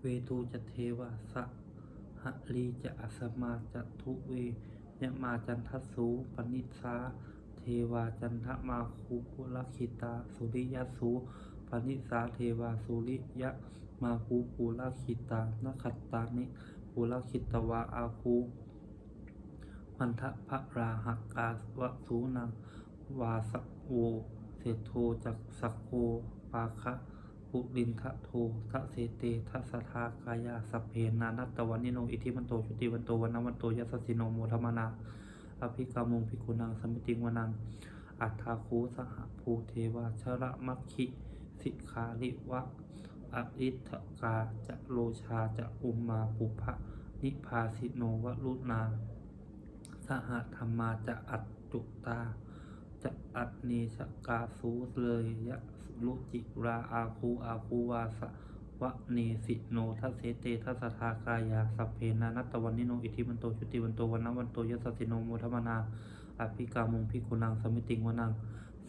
เวทูจะเทวะสะหะลีจะอัสมาจะทุเวยะมาจันทสูปนิสาเทวาจันทมาคูปุลคิตา สุริยสูปนิสาเทวาสุริยะมาคูปุลคิตานขัตตานิปุลคิตวาอาคูมันทะพระราหกาวะสูนังวาสโวเศโทจักสกโกปาคะ ปุรินทะโททะเสเตทะสทากายาสพเพนานัตตวันนิโนอิทิมันโตชุติวันโตวันนวันโตยัสสิโนโมทมนาอภิกามุงภิกุนังสมิติงวนัง อัฏฐาคูสหภูเทวาชระมัคคิสิกาลิวะอริทกาจะโลชาจะอุมมาปุพะนิพาสิโนวรุนาสหธรรมาจะอัจจุตา จะอัตเนชกาสูเลยยะ ลุจิราอาคูอาคูวาสวะเนสิโนทัสเสเตทัสทากายาสัพเพนานัตตวันนิโนอิทิมันโตชุติวันโตวันนวันโตยสสสิโนโมทมนาอภิกามุงพิกุนังสมิติงวนัง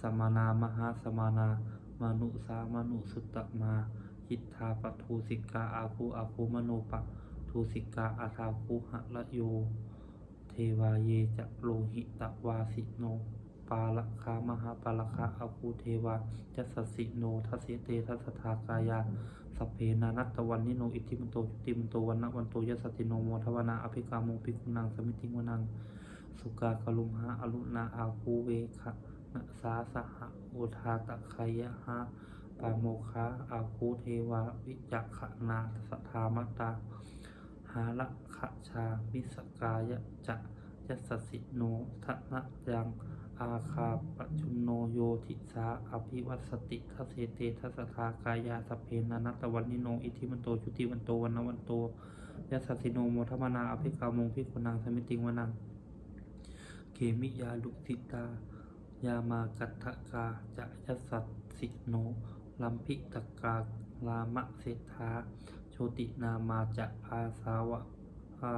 สมานามหาสมานามานุสามนุสุตตมาหิทธาปทูสิกาอาคูอาคูมโนปะทูสิกาอาทาคูหะละโย เทวาเยจะโลหิตวาสิโน ปาละคามหาปาละคาอาคูเทวาจัสสสิโนทัสเตทัสทากายาสเพนานัตตวันนิโนอิทิมันโตจุติมันโตวันนวันโตยัสสติโนโมทวนาอภิกาโมภิกุนังสมิติวนังสุกากลุมหาอรุณาอาคูเวคะนะสาสหะโอทาตะไคยะหาปาโมคาอาคูเทวาวิจักขนาสทามตาหาละขชามิสกายะจะยัสสสิโนทนะยัง อาคาปจุมโนโยทิสาอภิวัสติทสเสเตทัสสทากายาสเพนานัตตวันนิโนอิทิมันโตชุติวันโตวันนวันโตยัสสสิโนโมทมนาอภิกามงพิกุนังสมิติงวนังเขมิยาลุสิตายามากัตถกาจะยัสสัตสิโนลัมพิตกาลามะเศรษฐาโชตินามาจะอาสาวะอา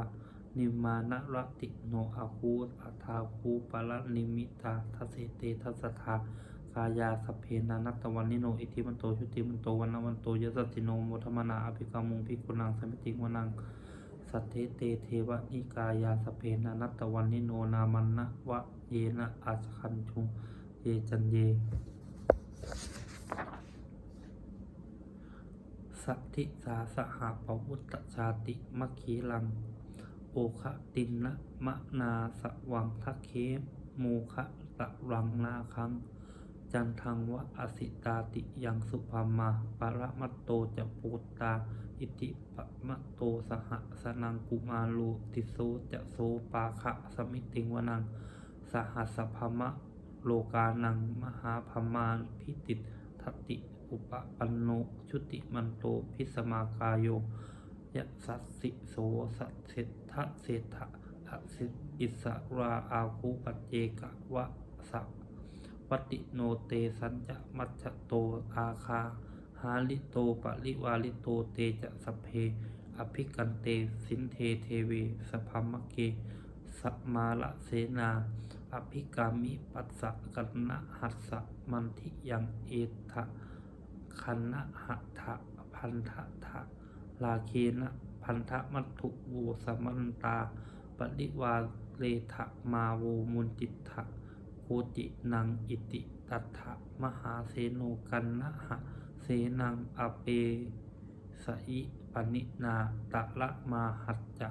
นิมานรติโนอาคูอาทาคูปะละนิมิตาทัสเสเตทัสสทากายาสเพนานัตวันนิโนอิทิมันโตชุติมันโตวันวันโตยสัสสิโนโมทมนาอภิกามุงพิกุนังสมิติวนังสัทเทเตเทวนิกายาสเพนานัตวันนิโนนามันนะวะเยนะอาสคันชุงเยจันเยสัทธิสาสหาปวุตตชาติมัคคีลัง โอคะตินนะมะนาสวังทักเคโมคะตะรังนาคัง จันทังวะอสิตาติยังสุภามาปรมัตโตจะปูตา อิติปะมะโตสหสนังกุมาลูติโสจะโสปาคะสมิติงวนัง สหัสภมะโลกานังมหาพมานพิติทติ อุปปันโนชุติมันโตพิสมากายโย ยะสัสสิโสสัสเสทะเศรษฐะสิอิสราอาคูปัจเจกะวะสะวติโนเตสัญจะมัจโตอาคาหาลิโตปริวาลิโตเตจะสเพ อภิกันเตสินเทเทเวสพัมเกสมาละเสนา อภิกามิปัสสะกันนะหัสสะมันทิยังเอทะคันนะหัตถะพันธะทะ ลาเคนะพันธะมัตถุโวสมันตา ปริวาเลทะมาโวมุนจิตถะโคจินังอิติตัถะมหาเสโนกันนะหะเสนังอเปสอิปนินาตะละมาหัจจะ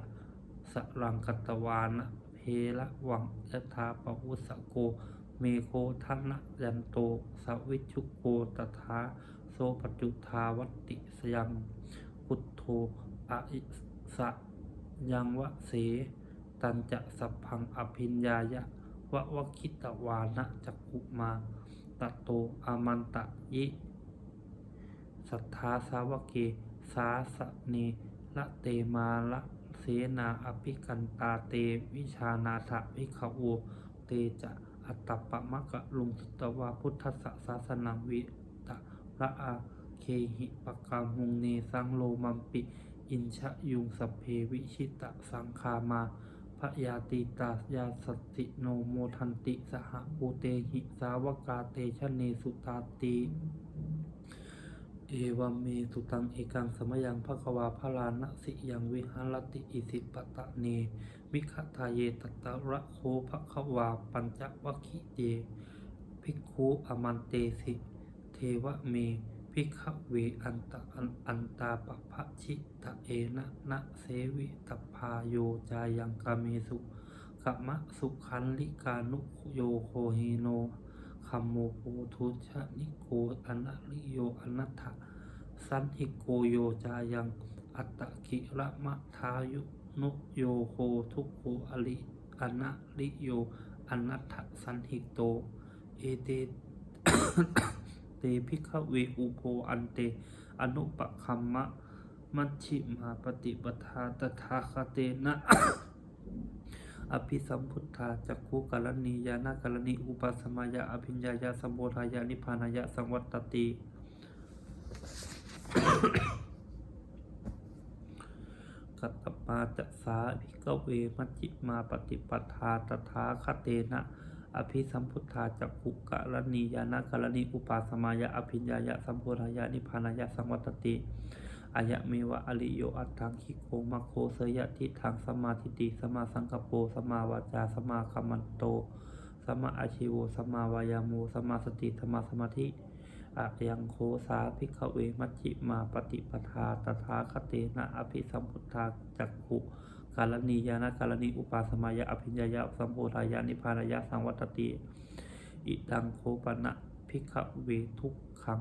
สรังกตวานะเพละวังยถาปวุสโก เมโคทันะยันโต สวิชุโกตถาโสปจุทาวัตติสยัง พุทโธอะอิสะยังวะเส ตันจะสัพพังอภิญญายะวะวะคิตวานะจักขุมาตะโตอามันตะยิสัทธาสาวกเก สาสะเนละเตมาละเสนาอภิกันตาเตวิชานาถวิขโวเตจะอัตตปะมะกะลุงสตวาพุทธสสาสนังวิตะระอา เคหิปะกามุงเนสังโลมัมปิ อินชะยุงสพเพวิชิตะสังคามาพยาติตายาสติโนโมทันติสหภูเตหิสาวกาเตชะเนสุตาติเอวเมสุตังเอกังสมยังภะควาพระลานะสิยังวิหารติอิสิปตะเน มิขทาเยตตะระโคภะควาปัญจวัคคิเยภิกขุอมันเตสิ เทวเม ภิกขเวอันตะอันอันตาปะภะชิตะเอนะนะเสวิตพาโยจายังกาเมสุกะมะสุขันลิกานุโยโคเฮโนคัมโมโปทุชะนิโกอนะลิโยอนัตถะสันหิโกโยจายัง อัตตะกิระมะทายุนุโยโคทุกโคอลิอนะลิโยอนัตถะสันหิโต เอเต เตพิกเวอุโพอันเต อนุปคัมมะมัชชิมาปฏิปทาตถาคเตนะอภิสัมพุทธาจักขุกรณียานากรณีอุปสมายะอภิญญายะสัมโพธายะนิพานายะสังวัตติกัตตมาจะสาภิกเวมัจจิมาปฏิปทาตถาคเตนะ อภิสัมพุทธาจักขุกรณียานากรณีอุปาสมายะอภิญญายะสัมโพธายะนิพานายะสังวัตติอายะเมวะอริโยอัตถังคิโกมะโคเสยะทิทางสมาทิฏฐิสมาสังกโปสมาวาจาสมาคัมมันโต สมาอาชิโวสมาวายาโมสมาสติสมาสมาธิอะยังโคสาภิกขเวมัจจิมาปฏิปทาตถาคเตนะอภิสัมพุทธาจักขุการณียานาการณีอุปาสมายะอภิญญายะสัมโพธายะนิพานายะสังวัตติอิตังโคปนะภิกขเวทุกขัง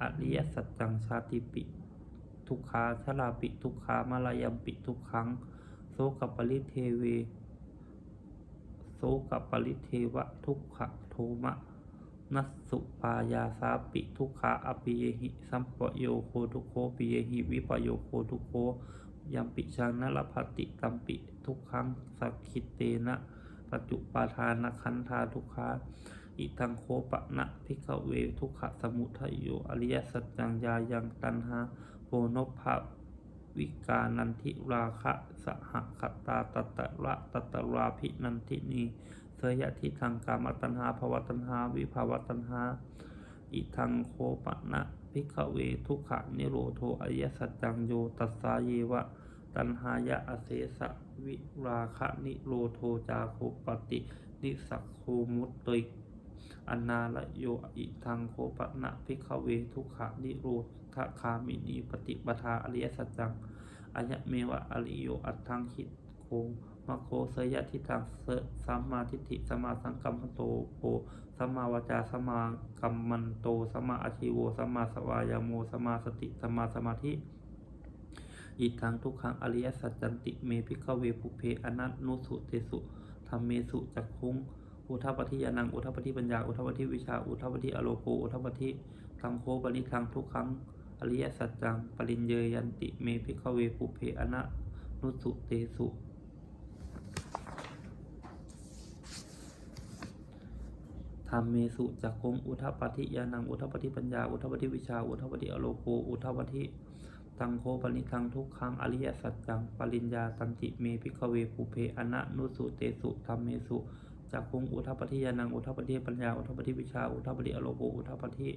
อริยสัจจังชาติปิ ทุกขาชลาปิทุกขามลายัมปิทุกขังโสกปริเทเวโสกปริเทวะทุกขะโทมะนัสสุปายาสาปิทุกขาอปิเยหิ สัมปโยโคทุโคปิเยหิ วิปโยโคทุโค ยัมปิชังนรพัตติตัมปิทุกขังสักขิเตนะปัจจุปาทานคันธาทุกขาอิทังโคปะนะพิกเวทุกขสมุทัยโยอริยสัจจังยายังตันหาโพนภะวิกานันทิราคะสหคตาตตะระตตะราภินันทินีเสยทิทางกามตัญหาภวตัญหาวิภาวตัญหาอิทังโคปะนะพิกเวทุกขนิโรโทอริยสัจจังโยตัสสาเยวะ ตัณหายะอเสสะวิราคะนิโรโทจาโคปติ นิสักโคมุตติอนาลโยอิทังโคปะนะพิกเวทุขานิโรธคามินีปฏิปทาอริยสัจจังอายะเมวะอริโยอัตังคิดโคมะโคเสยะทิทังเสสัมมาทิฏฐิสัมมาสังกัมมโตโปสัมมาวจาสัมมากัมมันโตสัมมาอาชิโวสัมมาสวายโมสัมมาสติสัมมาสมาธิ อิทังทุกขังอริยสัจจันติเมพิกเวปุเพอนัตนุสุเตสุธรรมเมสุจักคุงอุทัปปฏิยานังอุทัปปฏิปัญญาอุทัปปฏิวิชาอุทัปปฏิอโลโกอุทัปปฏิธรรมโคปนิทังทุกขังอริยสัจจังปริญเยยันติเมพิขเวปุเพอนะนุสุเตสุธรรมเมสุจักคงอุทัปฏิยานังอุทัปฏิปัญญาอุทัปฏิวิชาอุทัปฏิอโลโกอุทัปฏิ ตังโคปนิทังทุกขังอริยสัจจัง ปริญญาสันติเมพิกเวปุเพอนะนุสุเตสุธรรมเมสุจากคงอุทัปฏิยานังอุทัปฏิปัญญาอุทัปฏิวิชาอุทัปฏิอโลโกอุทัปฏิ